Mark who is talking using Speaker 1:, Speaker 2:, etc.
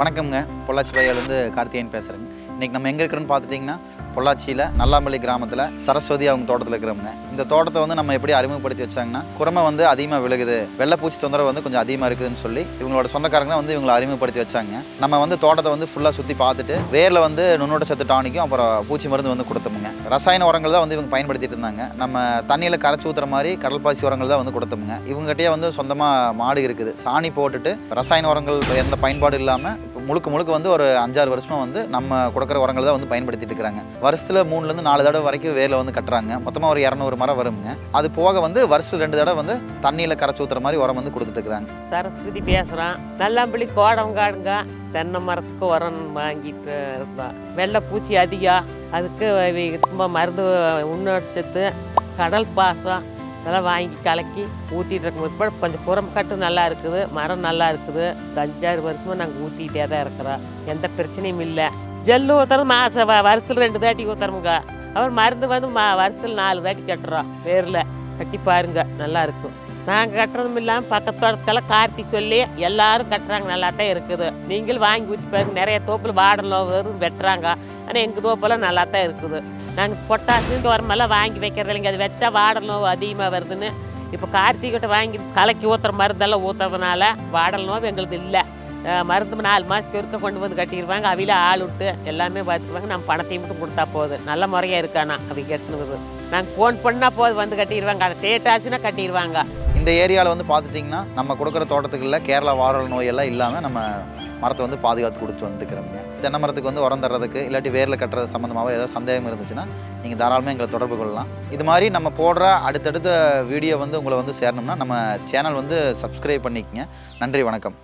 Speaker 1: வணக்கம்ங்க. பொள்ளாச்சி பையிலேருந்து கார்த்திகேயன் பேசுகிறேங்க இன்றைக்கி நம்ம எங்கே இருக்கிறோன்னு பார்த்துட்டிங்கன்னா பொள்ளாச்சியில் நல்லாம்பள்ளி கிராமத்தில் சரஸ்வதி அவங்க தோட்டத்தில் இருக்கிறவங்க. இந்த தோட்டத்தை வந்து நம்ம எப்படி அறிமுகப்படுத்தி வச்சாங்கன்னா குரமை வந்து அதிகமாக விழுகுது. வெள்ளைப்பூச்சி தொந்தரவு வந்து கொஞ்சம் அதிகமாக இருக்குதுன்னு சொல்லி இவங்களோட சொந்தக்காரங்க தான் வந்து இவங்களை அறிமுகப்படுத்தி வச்சாங்க. நம்ம வந்து தோட்டத்தை வந்து ஃபுல்லாக சுற்றி பார்த்துட்டு வேரில் வந்து நுண்ணோட்ட சத்து டானிக்கும் அப்புறம் பூச்சி மருந்து வந்து கொடுத்தோமுங்க. ரசாயன உரங்கள் தான் வந்து இவங்க பயன்படுத்திட்டு இருந்தாங்க. நம்ம தண்ணியில் கரைச்சி ஊற்றுற மாதிரி கடல் பாசி உரங்கள் தான் வந்து கொடுத்தோமுங்க. இவங்ககிட்டயே வந்து சொந்தமாக மாடு இருக்குது. சாணி போட்டுட்டு ரசாயன உரங்கள் எந்த பயன்பாடு இல்லாமல் முழுக்க முழுக்க வந்து ஒரு அஞ்சாறு வருஷமாக வந்து நம்ம கொடுக்குற உரங்கள் தான் வந்து பயன்படுத்திட்டு இருக்கிறாங்க. வருஷத்தில் மூணுலேருந்து நாலு தடவை வரைக்கும் வேலை வந்து கட்டுறாங்க. மொத்தமாக ஒரு இரநூறு மரம் வருங்க. அது போக வந்து வருஷத்துல ரெண்டு தடவை வந்து தண்ணியில் கரைச்சி ஊற்றுற மாதிரி உரம் வந்து கொடுத்துட்டு இருக்கிறாங்க.
Speaker 2: சரஸ்வதி பேசுகிறோம் நல்லாம்பள்ளி கோடங்காடுங்க தென்னை மரத்துக்கு உரம் வாங்கிட்டு இருந்தோம் வெள்ளை பூச்சி அதிகம். அதுக்கு ரொம்ப மருந்து உன்னோடு கடல் பாசம். அதெல்லாம் வாங்கி கலக்கி ஊற்றிட்டு இருக்கோம் இப்போ கொஞ்சம் புறம் கட்டு நல்லா இருக்குது மரம் நல்லா இருக்குது. அஞ்சாறு வருஷமாக நாங்கள் ஊற்றிக்கிட்டே தான் இருக்கிறோம். எந்த பிரச்சனையும் இல்லை. ஜல்லு ஊற்றுறது மாதம் வருஷத்தில் ரெண்டு தாட்டி ஊற்றுறோமுங்க அப்புறம் மருந்து வந்து மா வருஷத்தில் நாலு தாட்டி கட்டுறோம். வேரில் கட்டி பாருங்க நல்லா இருக்கும். நாங்கள் கட்டுறதும் இல்லாமல் பக்கத்து கார்த்தி சொல்லி எல்லாரும் கட்டுறாங்க நல்லா தான் இருக்குது. நீங்களும் வாங்கி ஊற்றி பாருங்க. நிறைய தோப்பில் வாடலாம் வரும் வெட்டுறாங்க. ஆனால் எங்கள் தோப்பெல்லாம் நல்லா தான் இருக்குது. நாங்கள் பொட்டாசியம் உரமெல்லாம் வாங்கி வைக்கிறது இல்லைங்க அது வச்சா வாடல் நோவு அதிகமாக வருதுன்னு. இப்போ கார்த்திகிட்ட வாங்கி கலக்கி ஊற்றுற மருந்தெல்லாம் ஊற்றுறதுனால வாடல் நோவு எங்களுக்கு இல்லை. மருந்து நாலு மாதத்துக்கு ஒருக்க கொண்டு வந்து கட்டிடுவாங்க. அவையில ஆள் விட்டு எல்லாமே பார்த்துக்குவாங்க. நம்ம பணத்தையும் மட்டும் கொடுத்தா போதும். நல்ல முறையாக இருக்கானா அவங்க கட்டுனது. நாங்கள் ஃபோன் பண்ணால் போதும். வந்து கட்டிடுவாங்க. அதை தேட்டாச்சுன்னா கட்டிடுவாங்க.
Speaker 1: இந்த ஏரியாவில் வந்து பார்த்துட்டிங்கன்னா நம்ம கொடுக்குற தோட்டத்துக்குள்ள கேரளா வாரல் நோயெல்லாம் இல்லாமல் நம்ம மரத்தை வந்து பாதுகாத்து கொடுத்து வந்துருக்கிறோங்க தென்னை மரத்துக்கு வந்து உரம் தர்றதுக்கு இல்லாட்டி வேரில் கட்டுறது சம்மந்தமாக ஏதாவது சந்தேகம் இருந்துச்சுன்னா நீங்கள் தாராளமாக எங்களை தொடர்பு கொள்ளலாம். இது மாதிரி நம்ம போடுற அடுத்தடுத்த வீடியோ வந்து உங்களை வந்து சேரணும்னா நம்ம சேனல் வந்து சப்ஸ்கிரைப் பண்ணிக்கங்க. நன்றி வணக்கம்.